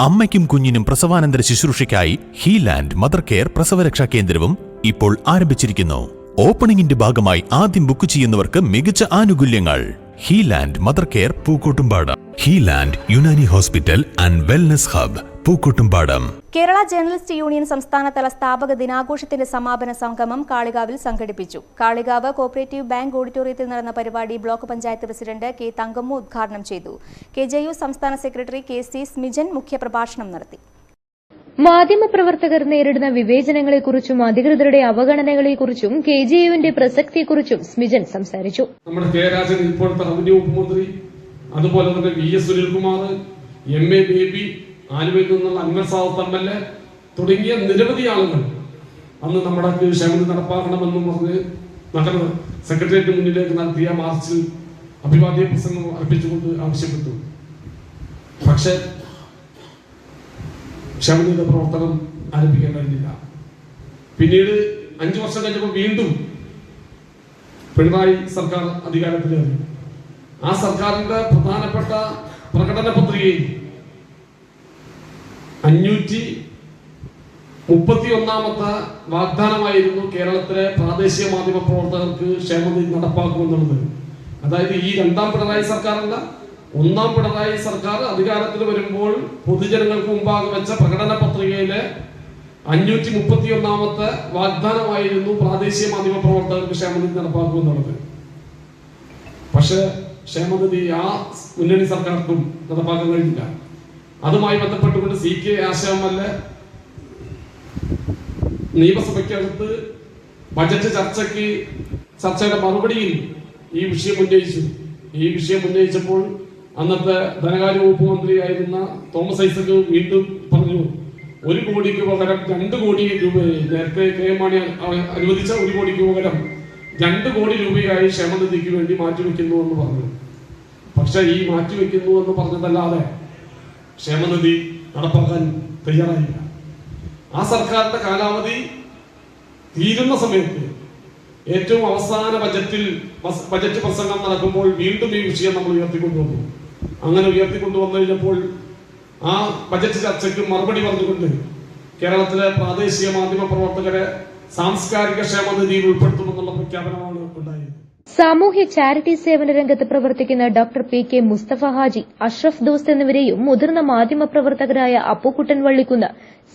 അമ്മയ്ക്കും കുഞ്ഞിനും പ്രസവാനന്തര ശുശ്രൂഷയ്ക്കായി ഹീലാൻഡ് mother care പ്രസവരക്ഷാ കേന്ദ്രവും ഇപ്പോൾ ആരംഭിച്ചിരിക്കുന്നു. ഓപ്പണിംഗിന്റെ ഭാഗമായി ആദ്യം ബുക്ക് ചെയ്യുന്നവർക്ക് മികച്ച ആനുകൂല്യങ്ങൾ. Healand mother care Pookkottumpadam. Healand Unani hospital and wellness hub. Pookkottumpadam. Kerala journalist union സംസ്ഥാനതല സ്ഥാപക ദിനാഘോഷത്തിന്റെ സമാപന സംഗമം കാളികാവിൽ സംഘടിപ്പിച്ചു. കാളികാവ് കോപ്പറേറ്റീവ് ബാങ്ക് ഓഡിറ്റോറിയത്തിൽ നടന്ന പരിപാടി block panchayat president K Thankammu ഉദ്ഘാടനം ചെയ്തു. കെ ജെ യു സംസ്ഥാന സെക്രട്ടറി കെ സി സ്മിജൻ മുഖ്യപ്രഭാഷണം നടത്തി. മാധ്യമപ്രവർത്തകർ നേരിടുന്ന വിവേചനങ്ങളെക്കുറിച്ചും അധികൃതരുടെ അവഗണനകളെക്കുറിച്ചും കെ ജെ യുവിന്റെ പ്രസക്തിയെക്കുറിച്ചും സ്മിജൻ സംസാരിച്ചു. നമ്മുടെ കെ രാജൻ ഇപ്പോഴത്തെ റവന്യൂ ഉപമന്ത്രി അതുപോലെ തന്നെ V S Sunilkumar M A Baby ആലുവയിൽ നിന്നുള്ള Anwar Sadath M L A തുടങ്ങിയ നിരവധി ആളുകൾ അന്ന് നമ്മുടെ ക്ഷമതി നടപ്പാക്കണമെന്നും പറഞ്ഞ് നഗര സെക്രട്ടേറിയറ്റ് മുന്നിലേക്ക് നടത്തിയ മാർച്ചിൽ അഭിവാദ്യ പ്രസംഗം അർപ്പിച്ചുകൊണ്ട് ആവശ്യപ്പെട്ടു. പക്ഷെ ക്ഷമതയുടെ പ്രവർത്തനം ആരംഭിക്കാൻ കഴിഞ്ഞില്ല. പിന്നീട് അഞ്ചു വർഷം കഴിഞ്ഞപ്പോൾ വീണ്ടും പിണറായി സർക്കാർ അധികാരത്തിലേറി. ആ സർക്കാരിന്റെ പ്രധാനപ്പെട്ട പ്രകടന പത്രികയിൽ അഞ്ഞൂറ്റി മുപ്പത്തി ഒന്നാമത്തെ വാഗ്ദാനമായിരുന്നു കേരളത്തിലെ പ്രാദേശിക മാധ്യമ പ്രവർത്തകർക്ക് ക്ഷേമനിധി നടപ്പാക്കുമെന്നുള്ളത്. അതായത് ഈ രണ്ടാം പിണറായി സർക്കാരല്ല ഒന്നാം പിണറായി സർക്കാർ അധികാരത്തിൽ വരുമ്പോൾ പൊതുജനങ്ങൾക്ക് മുമ്പാകെ വെച്ച പ്രകടന പത്രികയിലെ അഞ്ഞൂറ്റി മുപ്പത്തി ഒന്നാമത്തെ വാഗ്ദാനമായിരുന്നു പ്രാദേശിക മാധ്യമ പ്രവർത്തകർക്ക് ക്ഷേമനിധി നടപ്പാക്കുമെന്നുള്ളത്. പക്ഷേ ക്ഷേമനിധി ആ മുന്നണി സർക്കാർക്കും നടപ്പാക്കാൻ കഴിഞ്ഞില്ല. അതുമായി ബന്ധപ്പെട്ടുകൊണ്ട് സി കെ ആശാമല്ല നിയമസഭയ്ക്കകത്ത് ബജറ്റ് ചർച്ചയ്ക്ക് ചർച്ചയുടെ മറുപടിയിൽ ഈ വിഷയം ഉന്നയിച്ചു. ഈ വിഷയം ഉന്നയിച്ചപ്പോൾ അന്നത്തെ ധനകാര്യ വകുപ്പ് മന്ത്രിയായിരുന്ന തോമസ് ഐസക് വീണ്ടും പറഞ്ഞു ഒരു കോടിക്ക് പകരം രണ്ട് കോടി രൂപ നേരത്തെ കെ എം മാണി അനുവദിച്ച ഒരു കോടിക്ക് പകരം രണ്ട് കോടി രൂപയായി ക്ഷേമനിധിക്ക് വേണ്ടി മാറ്റിവെക്കുന്നു എന്ന് പറഞ്ഞു. പക്ഷെ ഈ മാറ്റിവെക്കുന്നു എന്ന് പറഞ്ഞതല്ലാതെ ക്ഷേമനിധി നടപ്പാക്കാൻ തയ്യാറായില്ല. ആ സർക്കാരിന്റെ കാലാവധി തീരുന്ന സമയത്ത് ഏറ്റവും അവസാന ബജറ്റിൽ ബജറ്റ് പ്രസംഗം നടക്കുമ്പോൾ വീണ്ടും ഈ വിഷയം നമ്മൾ ഉയർത്തിക്കൊണ്ടുവന്നു. അങ്ങനെ ഉയർത്തിക്കൊണ്ടുവന്നു കഴിഞ്ഞപ്പോൾ ആ ബജറ്റ് ചർച്ചയ്ക്ക് മറുപടി പറഞ്ഞുകൊണ്ട് കേരളത്തിലെ പ്രാദേശിക മാധ്യമ പ്രവർത്തകരെ സാംസ്കാരിക ക്ഷേമനിധിയിൽ ഉൾപ്പെടുത്തുമെന്നുള്ള പ്രഖ്യാപനമാണ് സാമൂഹ്യ ചാരിറ്റി സേവന രംഗത്ത് പ്രവർത്തിക്കുന്ന doctor P K Mustafa Haji Ashraf Dost എന്നിവരെയും മുതിർന്ന മാധ്യമപ്രവർത്തകരായ അപ്പുക്കുട്ടൻ വള്ളിക്കുന്ന്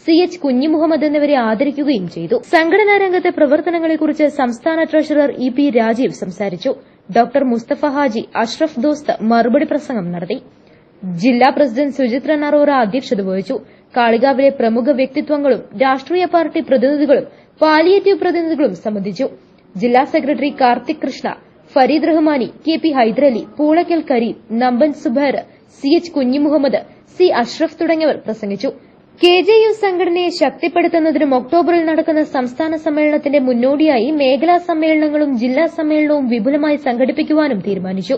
സി എച്ച് കുഞ്ഞിമുഹമ്മദ് എന്നിവരെ ആദരിക്കുകയും ചെയ്തു. സംഘടനാ രംഗത്തെ പ്രവർത്തനങ്ങളെക്കുറിച്ച് സംസ്ഥാന ട്രഷറർ ഇ പി രാജീവ് സംസാരിച്ചു. ഡോക്ടർ മുസ്തഫ ഹാജി അഷ്റഫ് ദോസ്ത് മറുപടി പ്രസംഗം നടത്തി. ജില്ലാ പ്രസിഡന്റ് സുചിത്ര നറോറ അധ്യക്ഷത വഹിച്ചു. കാളികാവിലെ പ്രമുഖ വ്യക്തിത്വങ്ങളും രാഷ്ട്രീയ പാർട്ടി പ്രതിനിധികളും പാലിയേറ്റീവ് പ്രതിനിധികളും സംബന്ധിച്ചു. ജില്ലാ secretary Karthik Krishna Fareed Rahmani K P Hyderali Poolakkal Kareem Namban Subair C H Kunhimuhammed C Ashraf തുടങ്ങിയവർ പ്രസംഗിച്ചു. കെ ജെ യു സംഘടനയെ ശക്തിപ്പെടുത്തുന്നതിനും ഒക്ടോബറിൽ നടക്കുന്ന സംസ്ഥാന സമ്മേളനത്തിന്റെ മുന്നോടിയായി മേഖലാ സമ്മേളനങ്ങളും ജില്ലാ സമ്മേളനവും വിപുലമായി സംഘടിപ്പിക്കുവാനും തീരുമാനിച്ചു.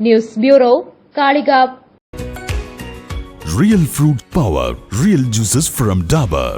News bureau Kalikavu. Real fruit power real juices from Dabur